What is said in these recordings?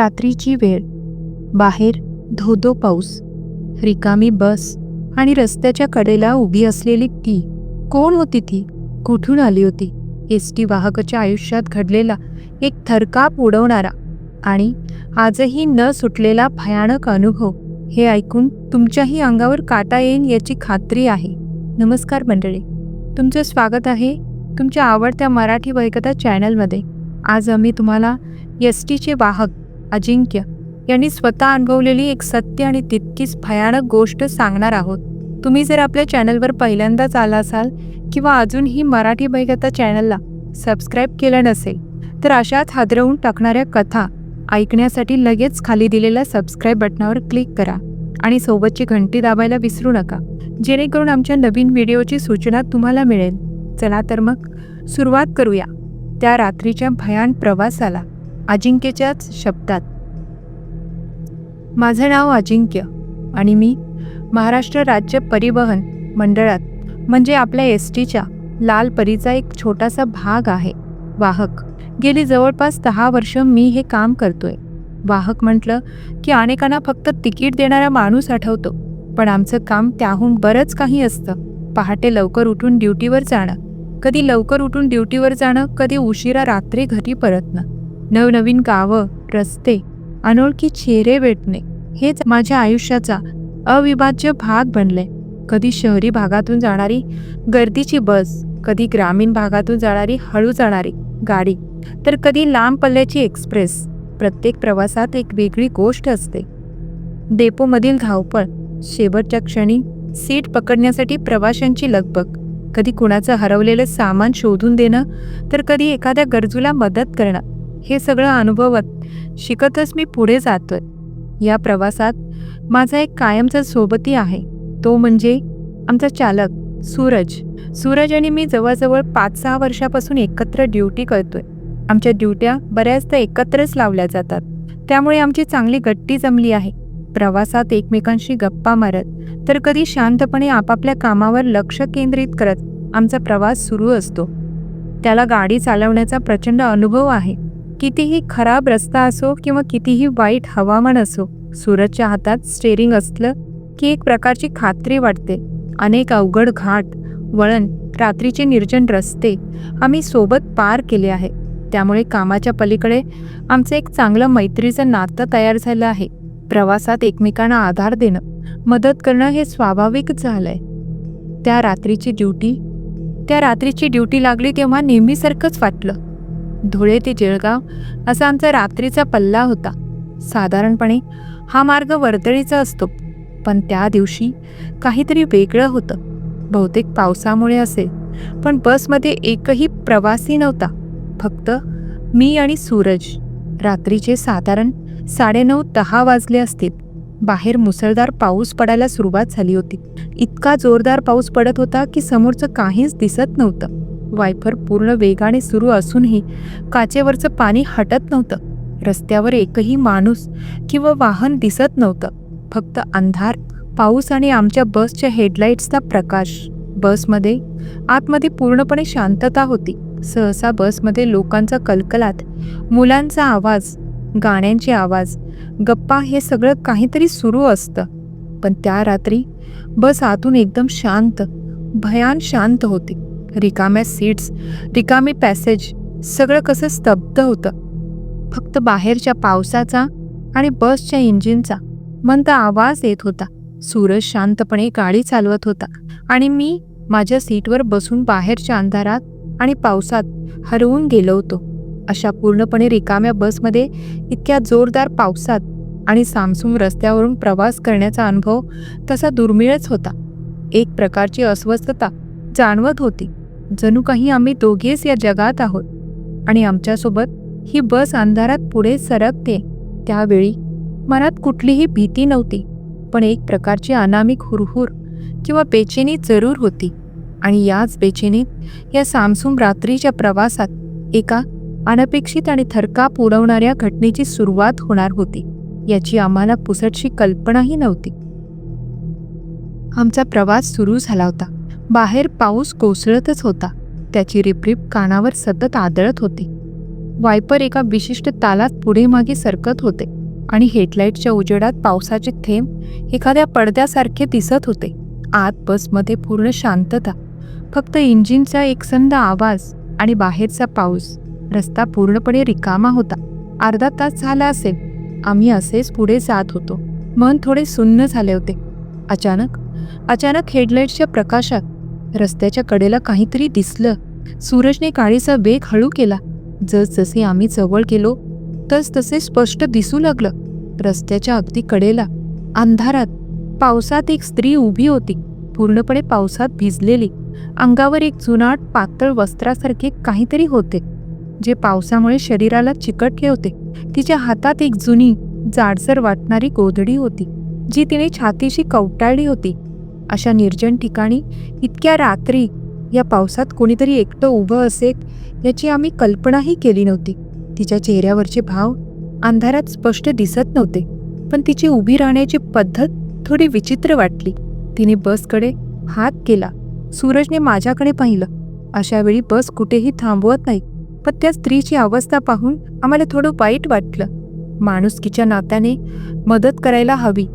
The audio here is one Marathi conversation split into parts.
रात्रीची वेळ. बाहेर धोधो पाऊस रिकामी बस आणि रस्त्याच्या कडेला उभी असलेली ती. कोण होती ती? कुठून आली होती? एस टी वाहकाच्या आयुष्यात घडलेला एक थरकाप उडवणारा आणि आजही न सुटलेला भयानक अनुभव. हे ऐकून तुमच्याही अंगावर काटा येईन याची खात्री आहे. नमस्कार मंडळी. तुमचं स्वागत आहे तुमच्या आवडत्या मराठी वैकथा चॅनलमध्ये. आज आम्ही तुम्हाला एस टीचे वाहक अजिंक्य. यांनी स्वतः अनुभवलेली एक सत्य आणि तितकीच भयानक गोष्ट सांगणार आहोत. तुम्ही जर आपल्या चॅनलवर पहिल्यांदाच आला असाल किंवा अजूनही मराठी बैगता चॅनलला सबस्क्राईब केलं नसेल तर अशाच हादरवून टाकणाऱ्या कथा ऐकण्यासाठी लगेच खाली दिलेल्या सबस्क्राईब बटनावर क्लिक करा आणि सोबतची घंटी दाबायला विसरू नका जेणेकरून आमच्या नवीन व्हिडिओची सूचना तुम्हाला मिळेल. चला तर मग सुरुवात करूया. त्या रात्रीच्या भयान प्रवासाला. अजिंक्यच्याच शब्दात. माझं नाव अजिंक्य आणि मी महाराष्ट्र राज्य परिवहन मंडळात म्हणजे आपल्या एस टीच्या लाल परीचा एक छोटासा भाग आहे वाहक. गेली जवळपास दहा वर्ष मी हे काम करतोय. वाहक म्हटलं की अनेकांना फक्त तिकीट देणारा माणूस आठवतो पण आमचं काम त्याहून बरंच काही असतं. पहाटे लवकर उठून ड्युटीवर जाणं. कधी लवकर उठून ड्युटीवर जाणं कधी उशिरा रात्री घरी परतणं. नवनवीन गावं रस्ते अनोळखी चेहरे भेटणे हेच माझ्या आयुष्याचा अविभाज्य भाग बनले. कधी शहरी भागातून जाणारी गर्दीची बस कधी ग्रामीण भागातून जाणारी हळू जाणारी गाडी तर कधी लांब पल्ल्याची एक्सप्रेस. प्रत्येक प्रवासात एक वेगळी गोष्ट असते. डेपोमधील धावपळ शेवटच्या क्षणी सीट पकडण्यासाठी प्रवाशांची लगबग कधी कुणाचं हरवलेलं सामान शोधून देणं तर कधी एखाद्या गरजूला मदत करणं. हे सगळं अनुभवत शिकतच मी पुढे जातोय. या प्रवासात माझा एक कायमचा सोबती आहे. तो म्हणजे आमचा चालक सूरज. सूरज आणि मी जवळजवळ पाच सहा वर्षापासून एकत्र ड्युटी करतोय. आमच्या ड्युट्या बऱ्याचदा एकत्रच लावल्या जातात. त्यामुळे आमची चांगली गट्टी जमली आहे. प्रवासात एकमेकांशी गप्पा मारत तर कधी शांतपणे आपापल्या कामावर लक्ष केंद्रित करत आमचा प्रवास सुरू असतो. त्याला गाडी चालवण्याचा प्रचंड अनुभव आहे. कितीही खराब रस्ता असो किंवा कितीही वाईट हवामान असो सूरजच्या हातात स्टेअरिंग असलं की एक प्रकारची खात्री वाटते. अनेक अवघड घाट वळण रात्रीचे निर्जन रस्ते आम्ही सोबत पार केले आहे. त्यामुळे कामाच्या पलीकडे आमचं एक चांगलं मैत्रीचं नातं तयार झालं आहे. प्रवासात एकमेकांना आधार देणं मदत करणं हे स्वाभाविक झालंय. त्या रात्रीची ड्युटी त्या रात्रीची ड्युटी लागली तेव्हा नेहमीसारखंच वाटलं. धुळे ते जळगाव असा आमचा रात्रीचा पल्ला होता. साधारणपणे हा मार्ग वर्दळीचा असतो पण त्या दिवशी काहीतरी वेगळं होतं. बहुतेक पावसामुळे असेल पण बसमध्ये एकही प्रवासी नव्हता. फक्त मी आणि सूरज. रात्रीचे साधारण साडेनऊ दहा वाजले असतील. बाहेर मुसळधार पाऊस पडायला सुरुवात झाली होती. इतका जोरदार पाऊस पडत होता की समोरचं काहीच दिसत नव्हतं. वायफर पूर्ण वेगाने सुरू असूनही काचेवरचं पाणी हटत नव्हतं. रस्त्यावर एकही माणूस किंवा वाहन दिसत नव्हतं. फक्त अंधार पाऊस आणि आमच्या बसच्या हेडलाईट्सचा प्रकाश. बसमध्ये आतमध्ये पूर्णपणे शांतता होती. सहसा बसमध्ये लोकांचा कलकलात मुलांचा आवाज गाण्यांचे आवाज गप्पा हे सगळं काहीतरी सुरू असतं. पण त्या रात्री बस आतून एकदम शांत भयान शांत होती. रिकाम्या सीट्स रिकामी पॅसेज सगळं कसं स्तब्ध होतं. फक्त बाहेरच्या पावसाचा आणि बसच्या इंजिनचा मंद आवाज येत होता. सूरज शांतपणे गाडी चालवत होता आणि मी माझ्या सीटवर बसून बाहेरच्या अंधारात आणि पावसात हरवून गेलो होतो. अशा पूर्णपणे रिकाम्या बसमध्ये इतक्या जोरदार पावसात आणि सामसूम रस्त्यावरून प्रवास करण्याचा अनुभव तसा दुर्मिळच होता. एक प्रकारची अस्वस्थता जाणवत होती. जणू काही आम्ही दोघेच या जगात आहोत. आणि आमच्यासोबत ही बस अंधारात पुढे सरकते. त्यावेळी मनात कुठलीही भीती नव्हती पण एक प्रकारची अनामिक हुरहुर किंवा बेचैनी जरूर होती. आणि याच बेचेनीत या सामसूम रात्रीच्या प्रवासात एका अनपेक्षित आणि थरकाप उडवणाऱ्या घटनेची सुरुवात होणार होती याची आम्हाला पुसटशी कल्पनाही नव्हती. आमचा प्रवास सुरू झाला होता. बाहेर पाऊस कोसळतच होता. त्याची रिपरिप कानावर सतत आदळत होती. वायपर एका विशिष्ट तालात पुढे मागे सरकत होते आणि हेडलाईटच्या उजेडात पावसाचे थेंब एखाद्या पडद्यासारखे दिसत होते. आत बसमध्ये पूर्ण शांतता फक्त इंजिनचा एकसंद आवाज आणि बाहेरचा पाऊस. रस्ता पूर्णपणे रिकामा होता. अर्धा तास झाला असेल. आम्ही असेच पुढे जात होतो. मन थोडे सुन्न झाले होते. अचानक अचानक हेडलाईटच्या प्रकाशात रस्त्याच्या कडेला काहीतरी दिसलं. सूरजने काळीचा वेग हळू केला. जसजसे आम्ही जवळ गेलो तस तसे स्पष्ट दिसू लागलं. रस्त्याच्या अगदी कडेला अंधारात पावसात एक स्त्री उभी होती. पूर्णपणे पावसात भिजलेली. अंगावर एक जुनाट पातळ वस्त्रासारखे काहीतरी होते जे पावसामुळे शरीराला चिकटले होते. तिच्या हातात एक जुनी जाडसर वाटणारी गोधडी होती जी तिने छातीशी कवटाळली होती. अशा निर्जन ठिकाणी इतक्या रात्री या पावसात कोणीतरी एकटं उभं असेल याची आम्ही कल्पनाही केली नव्हती. तिच्या चेहऱ्यावरचे भाव अंधारात स्पष्ट दिसत नव्हते पण तिची उभी राहण्याची पद्धत थोडी विचित्र वाटली. तिने बसकडे हात केला. सूरजने माझ्याकडे पाहिलं. अशा वेळी बस कुठेही थांबवत नाही पण त्या स्त्रीची अवस्था पाहून आम्हाला थोडं वाईट वाटलं. माणुसकीच्या नात्याने मदत करायला हवी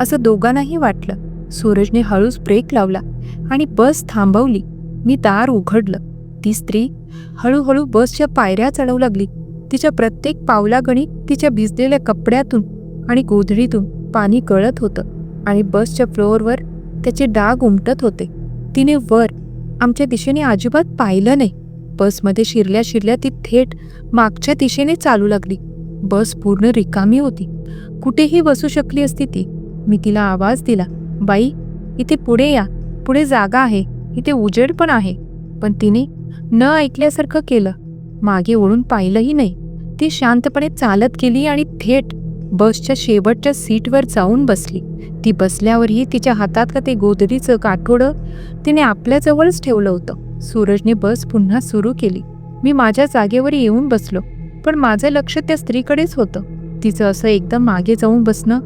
असं दोघांनाही वाटलं. सूरजने हळूच ब्रेक लावला आणि बस थांबवली. मी दार उघडलं. ती स्त्री हळूहळू बसच्या पायऱ्या चढवू लागली. तिच्या प्रत्येक पावलागणी तिच्या भिजलेल्या कपड्यातून आणि गोधडीतून पाणी गळत होतं आणि बसच्या फ्लोअरवर त्याचे डाग उमटत होते. तिने वर आमच्या दिशेने अजिबात पाहिलं नाही. बसमध्ये शिरल्या शिरल्या ती थेट मागच्या दिशेने चालू लागली. बस पूर्ण रिकामी होती. कुठेही बसू शकली असती ती. मी तिला आवाज दिला. बाई इथे पुढे या. पुढे जागा आहे. इथे उजेड पण आहे. पण तिने न ऐकल्यासारखं केलं. मागे ओढून पाहिलंही नाही. ती शांतपणे चालत गेली आणि थेट बसच्या शेवटच्या सीटवर जाऊन बसली. ती बसल्यावरही तिच्या हातात का ते गोदडीचं काठोडं तिने आपल्याजवळच ठेवलं होतं. सूरजने बस पुन्हा सुरू केली. मी माझ्या जागेवर येऊन बसलो. पण माझं लक्ष त्या स्त्रीकडेच होतं. तिचं असं एकदम मागे जाऊन बसणं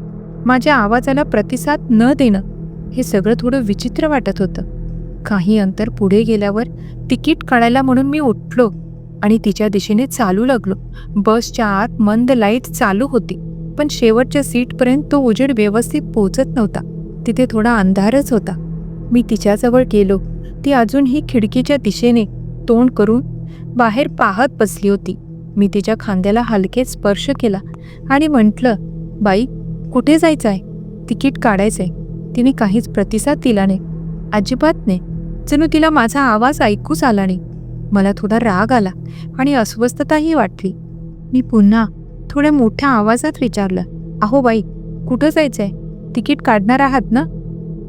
माझ्या आवाजाला प्रतिसाद न देणं हे सगळं थोडं विचित्र वाटत होतं. काही अंतर पुढे गेल्यावर तिकीट काढायला म्हणून मी उठलो आणि तिच्या दिशेने चालू लागलो. बसच्या आत मंद लाइट चालू होती पण शेवटच्या सीटपर्यंत तो उजेड व्यवस्थित पोहोचत नव्हता. तिथे थोडा अंधारच होता. मी तिच्याजवळ गेलो. ती अजूनही खिडकीच्या दिशेने तोंड करून बाहेर पाहत बसली होती. मी तिच्या खांद्याला हलके स्पर्श केला आणि म्हटलं बाई कुठे जायचं आहे तिकीट काढायचंय. तिने काहीच प्रतिसाद दिला नाही. अजिबात नाही. जणू तिला माझा आवाज ऐकूच आला नाही. मला थोडा राग आला आणि अस्वस्थताही वाटली. मी पुन्हा थोड्या मोठ्या आवाजात विचारलं अहो बाई कुठं जायचंय? तिकीट काढणार आहात ना?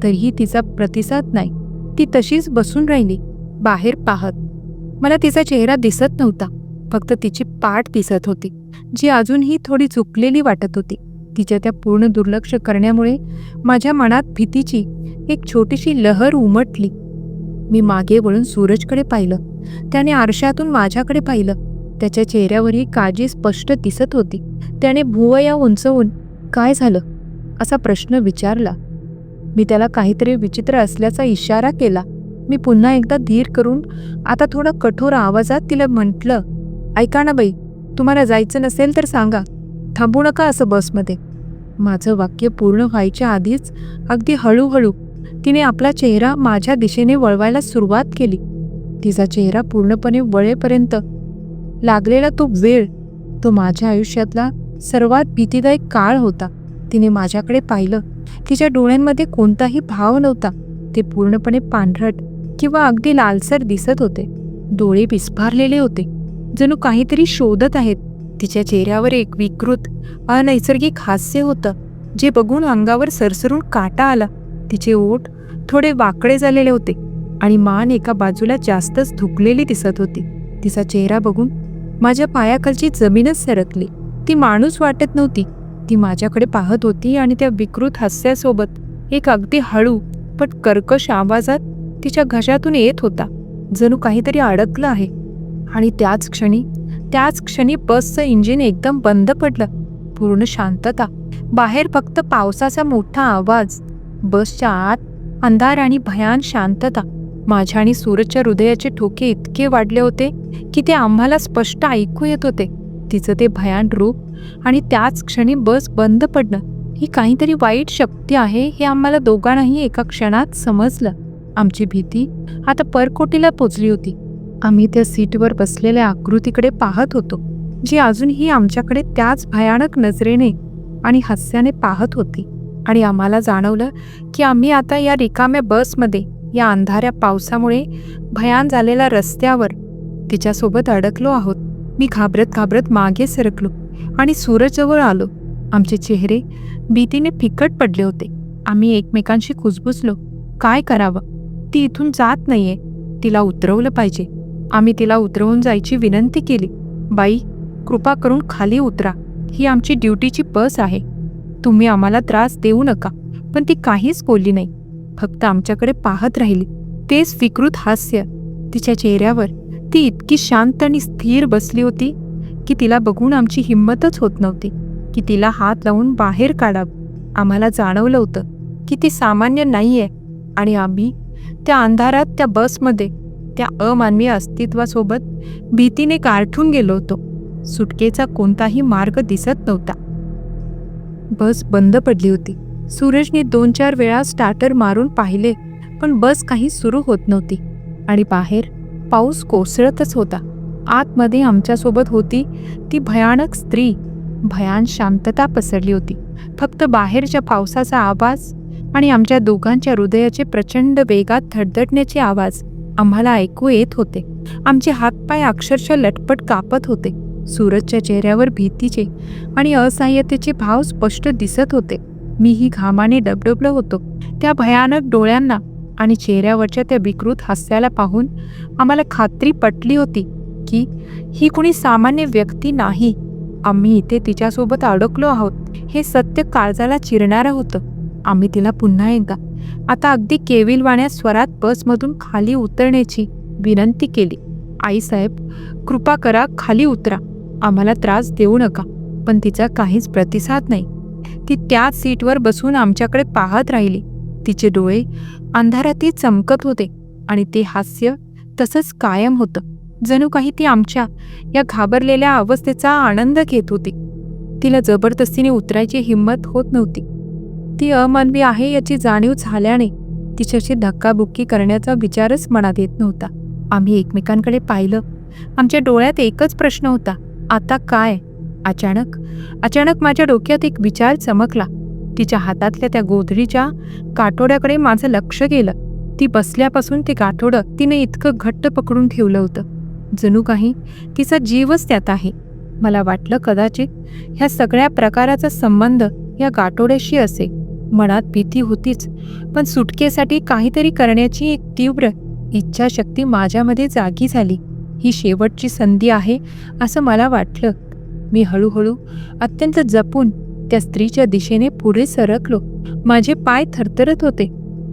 तरीही तिचा प्रतिसाद नाही. ती तशीच बसून राहिली बाहेर पाहत. मला तिचा चेहरा दिसत नव्हता. फक्त तिची पाठ दिसत होती जी अजूनही थोडी चुकलेली वाटत होती. तिच्या त्या पूर्ण दुर्लक्ष करण्यामुळे माझ्या मनात भीतीची एक छोटीशी लहर उमटली. मी मागे वळून सूरजकडे पाहिलं. त्याने आरशातून माझ्याकडे पाहिलं. त्याच्या चेहऱ्यावरही काळजी स्पष्ट दिसत होती. त्याने भुवया उंचवून काय झालं? असा प्रश्न विचारला. मी त्याला काहीतरी विचित्र असल्याचा इशारा केला. मी पुन्हा एकदा धीर करून आता थोडं कठोर आवाजात तिला म्हटलं ऐका ना बाई तुम्हाला जायचं नसेल तर सांगा. थांबू नका असं बसमध्ये. माझं वाक्य पूर्ण व्हायच्या आधीच अगदी हळूहळू तिने आपला चेहरा माझ्या दिशेने वळवायला सुरुवात केली. तिचा चेहरा पूर्णपणे वळेपर्यंत लागलेला तो वेळ तो माझ्या आयुष्यातला सर्वात भीतीदायक काळ होता. तिने माझ्याकडे पाहिलं तिच्या डोळ्यांमध्ये कोणताही भाव नव्हता. ते पूर्णपणे पांढरट किंवा अगदी लालसर दिसत होते. डोळे विस्फारलेले होते. जणू काहीतरी शोधत आहेत. तिच्या चेहऱ्यावर एक विकृत अनैसर्गिक हास्य होतं जे बघून अंगावर सरसरून काटा आला. तिचे ओठ थोडे वाकडे झालेले होते आणि मान एका बाजूला जास्तच धुकलेली दिसत होती. तिचा चेहरा बघून माझ्या पायाखालची जमीनच सरकली. ती माणूस वाटत नव्हती. ती माझ्याकडे पाहत होती आणि त्या विकृत हास्यासोबत एक अगदी हळू पण कर्कश आवाजात तिच्या घशातून येत होता. जणू काहीतरी अडकलं आहे आणि त्याच क्षणी त्याच क्षणी बसचं इंजिन एकदम बंद पडलं. पूर्ण शांतता. बाहेर फक्त पावसाचा मोठा आवाज बसच्या आत अंधार आणि भयान शांतता. माझ्या आणि सूरजच्या हृदयाचे ठोके इतके वाढले होते की ते आम्हाला स्पष्ट ऐकू येत होते. तिचं ते भयान रूप आणि त्याच क्षणी बस बंद पडणं ही काहीतरी वाईट शक्ती आहे हे आम्हाला दोघांनाही एका क्षणात समजलं. आमची भीती आता परकोटीला पोचली होती. आम्ही त्या सीटवर बसलेल्या आकृतीकडे पाहत होतो जी अजूनही आमच्याकडे त्याच भयानक नजरेने आणि हास्याने पाहत होती आणि आम्हाला जाणवलं की आम्ही आता या रिकाम्या बसमध्ये या अंधाऱ्या पावसामुळे भयान झालेल्या रस्त्यावर तिच्यासोबत अडकलो आहोत. मी घाबरत घाबरत मागे सरकलो आणि सूरजजवळ आलो. आमचे चेहरे भीतीने फिकट पडले होते. आम्ही एकमेकांशी कुजबुजलो काय करावं? ती इथून जात नाहीये. तिला उतरवलं पाहिजे. आम्ही तिला उतरवून जायची विनंती केली. बाई कृपा करून खाली उतरा. ही आमची ड्युटीची बस आहे. तुम्ही आम्हाला त्रास देऊ नका. पण ती काहीच बोलली नाही. फक्त आमच्याकडे पाहत राहिली. तेच विकृत हास्य. तिच्या चेहऱ्यावर ती इतकी शांत आणि स्थिर बसली होती की तिला बघून आमची हिंमतच होत नव्हती की तिला हात लावून बाहेर काढावं. आम्हाला जाणवलं होतं की ती सामान्य नाहीये आणि आम्ही त्या अंधारात त्या बसमध्ये त्या अमानवी अस्तित्वासोबत भीतीने गारठून गेलो होतो. सुटकेचा कोणताही मार्ग दिसत नव्हता. बस बंद पडली होती. सूरजने दोन चार वेळा स्टार्टर मारून पाहिले पण बस काही सुरू होत नव्हती. आणि बाहेर पाऊस कोसळतच होता. आतमध्ये आमच्यासोबत होती ती भयानक स्त्री. भयान शांतता पसरली होती. फक्त बाहेरच्या पावसाचा आवाज आणि आमच्या दोघांच्या हृदयाचे प्रचंड वेगात धडधडण्याचे आवाज. आम्हाला ऐकू येत होते. आमचे हातपाय अक्षरशः लटपट कापत होते. सूरजच्या चेहऱ्यावर भीतीचे आणि असहाय्यतेचे भाव स्पष्ट दिसत होते. मीही घामाने डबडबलो होतो. त्या भयानक डोळ्यांना आणि चेहऱ्यावरच्या त्या विकृत हास्याला पाहून आम्हाला खात्री पटली होती की ही कुणी सामान्य व्यक्ती नाही. आम्ही इथे तिच्यासोबत अडकलो आहोत. हे सत्य काळजाला चिरणारं होतं. आम्ही तिला पुन्हा एकदा आता अगदी केविलवाण्या स्वरात बसमधून खाली उतरण्याची विनंती केली. आईसाहेब कृपा करा खाली उतरा. आम्हाला त्रास देऊ नका पण तिचा काहीच प्रतिसाद नाही. ती त्याच सीटवर बसून आमच्याकडे पाहत राहिली. तिचे डोळे अंधारातही चमकत होते आणि ते हास्य तसंच कायम होतं. जणू काही ती आमच्या या घाबरलेल्या अवस्थेचा आनंद घेत होती. तिला जबरदस्तीने उतरायची हिंमत होत नव्हती. ती अमानवी आहे याची जाणीव झाल्याने तिच्याशी धक्काबुक्की करण्याचा विचारच मनात येत नव्हता. आम्ही एकमेकांकडे पाहिलं. आमच्या डोळ्यात एकच प्रश्न होता. आता काय? अचानक अचानक माझ्या डोक्यात एक विचार चमकला. तिच्या हातातल्या त्या गोधडीच्या काठोड्याकडे माझं लक्ष गेलं. ती बसल्यापासून ते गाठोडं तिने इतकं घट्ट पकडून ठेवलं होतं. जणू काही तिचा जीवच त्यात आहे. मला वाटलं कदाचित ह्या सगळ्या प्रकाराचा संबंध या गाठोड्याशी असे मनात भीती होतीच. पण सुटकेसाठी काहीतरी करण्याची एक तीव्र इच्छाशक्ती माझ्यामध्ये जागी झाली. ही शेवटची संधी आहे असं मला वाटलं. मी हळूहळू अत्यंत जपून त्या स्त्रीच्या दिशेने पुढे सरकलो. माझे पाय थरथरत होते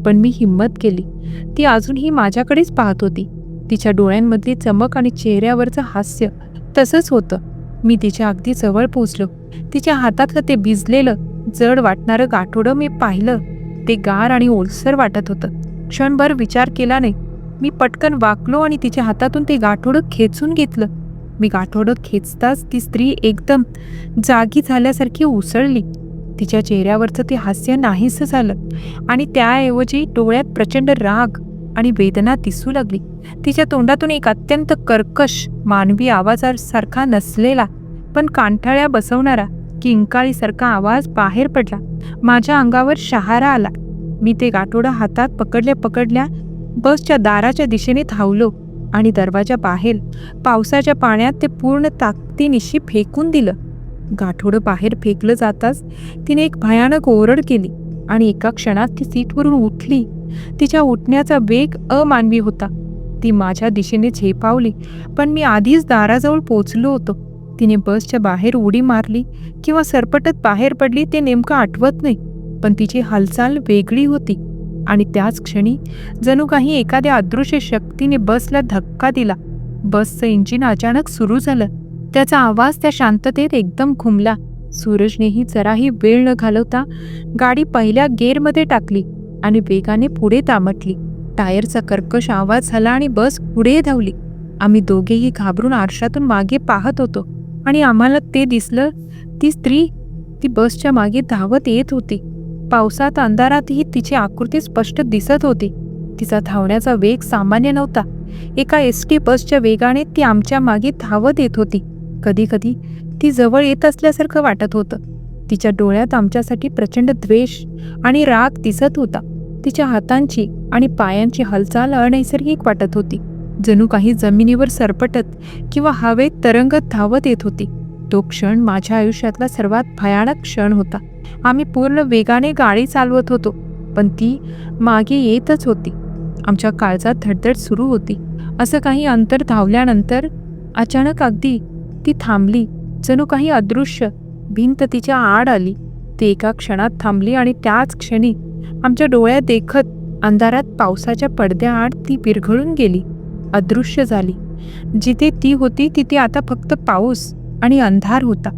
पण मी हिंमत केली. ती अजूनही माझ्याकडेच पाहत होती. तिच्या डोळ्यांमधली चमक आणि चेहऱ्यावरचं हास्य तसंच होतं. मी तिच्या अगदी जवळ पोचलो. तिच्या हातातलं ते भिजलेलं जड वाटणारं गाठोडं मी पाहिलं. ते गार आणि ओलसर वाटत होतं. क्षणभर विचार केला नाही. मी पटकन वाकलो आणि तिच्या हातातून ते गाठोडं खेचून घेतलं. मी गाठोडं खेचताच ती स्त्री एकदम जागी झाल्यासारखी उसळली. तिच्या चेहऱ्यावरचं ते हास्य नाहीसं झालं आणि त्याऐवजी डोळ्यात प्रचंड राग आणि वेदना दिसू लागली. तिच्या तोंडातून एक अत्यंत कर्कश मानवी आवाजासारखा नसलेला पण कांठाळ्या बसवणारा किंकाळीसारखा आवाज बाहेर पडला. माझ्या अंगावर शहारा आला. मी ते गाठोडं हातात पकडल्या पकडल्या बसच्या दाराच्या दिशेने धावलो आणि दरवाजा बाहेर पावसाच्या पाण्यात ते पूर्ण ताकदीनिशी फेकून दिलं. गाठोडं बाहेर फेकलं जाताच तिने एक भयानक ओरड केली आणि एका क्षणात ती सीटवरून उठली. तिच्या उठण्याचा वेग अमानवी होता. ती माझ्या दिशेने झेपावली पण मी आधीच दाराजवळ पोचलो होतो. तिने बसच्या बाहेर उडी मारली किंवा सरपटत बाहेर पडली ते नेमकं आठवत नाही पण तिची हालचाल वेगळी होती. आणि त्याच क्षणी जणू काही एखाद्या अदृश्य शक्तीने बसला धक्का दिला. बसचं इंजिन अचानक सुरू झालं. त्याचा आवाज त्या शांततेत एकदम घुमला सूरजनेही जराही वेळ न घालवता गाडी पहिल्या गेअरमध्ये टाकली आणि वेगाने पुढे तामटली टायरचा कर्कश आवाज झाला आणि बस पुढे धावली. आम्ही दोघेही घाबरून आरशातून मागे पाहत होतो. आणि आम्हाला ते दिसलं ती स्त्री ती बसच्या मागे धावत येत होती. पावसात अंधारातही तिची आकृती स्पष्ट दिसत होती. तिचा धावण्याचा वेग सामान्य नव्हता. एका एस टी बसच्या वेगाने ती आमच्या मागे धावत येत होती. कधीकधी ती जवळ येत असल्यासारखं वाटत होतं. तिच्या डोळ्यात आमच्यासाठी प्रचंड द्वेष आणि राग दिसत होता. तिच्या हातांची आणि पायांची हालचाल अनैसर्गिक वाटत होती. जणू काही जमिनीवर सरपटत किंवा हवेत तरंगत धावत येत होती. तो क्षण माझ्या आयुष्यातला सर्वात भयानक क्षण होता. आम्ही पूर्ण वेगाने गाडी चालवत होतो पण ती मागे येतच होती. आमच्या काळजात धडधड सुरू होती. असं काही अंतर धावल्यानंतर अचानक अगदी ती थांबली. जणू काही अदृश्य भिंत तिच्या आड आली. ती एका क्षणात थांबली आणि त्याच क्षणी आमच्या डोळ्यात देखत अंधारात पावसाच्या पडद्याआड ती विरघळून गेली. अदृश्य झाली. जिथे ती होती तिथे आता फक्त पाऊस आणि अंधार होता.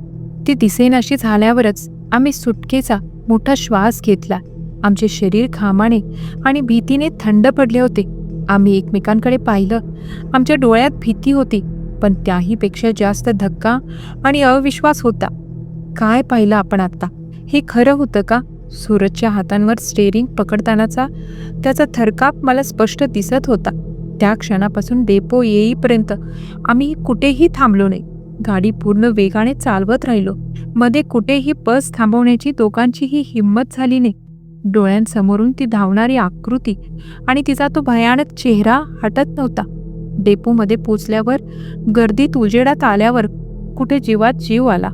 ती दिसेनाशी झाल्यावरच आम्ही सुटकेचा मोठा श्वास घेतला. आमचे शरीर घामाने आणि भीतीने थंड पडले होते. आम्ही एकमेकांकडे पाहिलं. आमच्या डोळ्यात भीती होती पण त्याहीपेक्षा जास्त धक्का आणि अविश्वास होता. काय पाहिलं आपण आता? हे खरं होतं का? सूरजच्या हातांवर स्टेरिंग पकडतानाचा त्याचा थरकाप मला स्पष्ट दिसत होता. त्या क्षणापासून डेपो येईपर्यंत आम्ही कुठेही थांबलो नाही. गाडी पूर्ण वेगाने चालवत राहिलो. मध्ये कुठेही बस थांबवण्याची दोघांचीही हिंमत झाली नाही. डोळ्यांसमोरून ती धावणारी आकृती आणि तिचा तो भयानक चेहरा हटत नव्हता. डेपोमध्ये पोचल्यावर गर्दीत उजेडात आल्यावर कुठे जीवात जीव आला.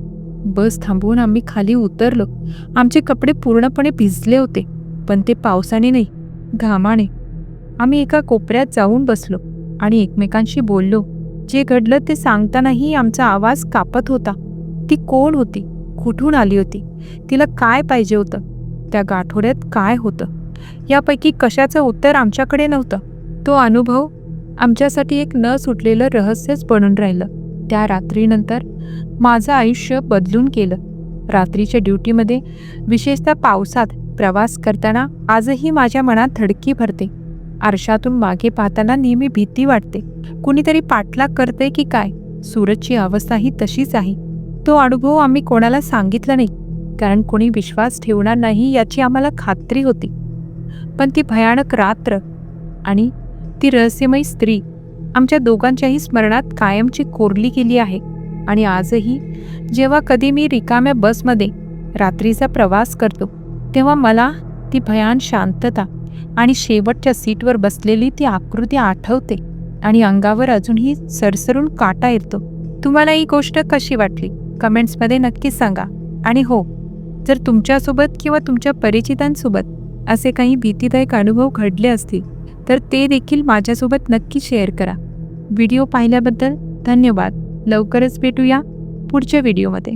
बस थांबवून आम्ही खाली उतरलो. आमचे कपडे पूर्णपणे भिजले होते पण ते पावसाने नाही घामाने आम्ही एका कोपऱ्यात जाऊन बसलो आणि एकमेकांशी बोललो. जे घडलं ते सांगतानाही आमचा आवाज कापत होता. ती कोण होती? कुठून आली होती? तिला काय पाहिजे होतं? त्या गाठोड्यात काय होतं? यापैकी कशाचं उत्तर आमच्याकडे नव्हतं. तो अनुभव आमच्यासाठी एक न सुटलेलं रहस्यच बनून राहिलं. त्या रात्रीनंतर माझं आयुष्य बदलून गेलं. रात्रीच्या ड्युटीमध्ये विशेषतः पावसात प्रवास करताना आजही माझ्या मनात धडकी भरते. आरशातून मागे पाहताना नेहमी भीती वाटते. कुणीतरी पाठलाग करते की काय? सूरजची अवस्था ही तशीच आहे. तो अनुभव आम्ही कोणाला सांगितला नाही कारण कोणी विश्वास ठेवणार नाही याची आम्हाला खात्री होती. पण ती भयानक रात्र आणि ती रहस्यमयी स्त्री आमच्या दोघांच्याही स्मरणात कायमची कोरली गेली आहे आणि आजही जेव्हा कधी मी रिकाम्या बसमध्ये रात्रीचा प्रवास करतो तेव्हा मला ती भयान शांतता आणि शेवटच्या सीटवर बसलेली ती आकृती आठवते आणि अंगावर अजूनही सरसरून काटा येतो. तुम्हाला ही गोष्ट कशी वाटली? कमेंट्समध्ये नक्की सांगा. आणि हो जर तुमच्यासोबत किंवा तुमच्या परिचितांसोबत असे काही भीतीदायक अनुभव घडले असतील तर ते देखील माझ्यासोबत नक्की शेअर करा. व्हिडिओ पाहिल्याबद्दल धन्यवाद. लवकरच भेटूया पुढच्या व्हिडिओमध्ये.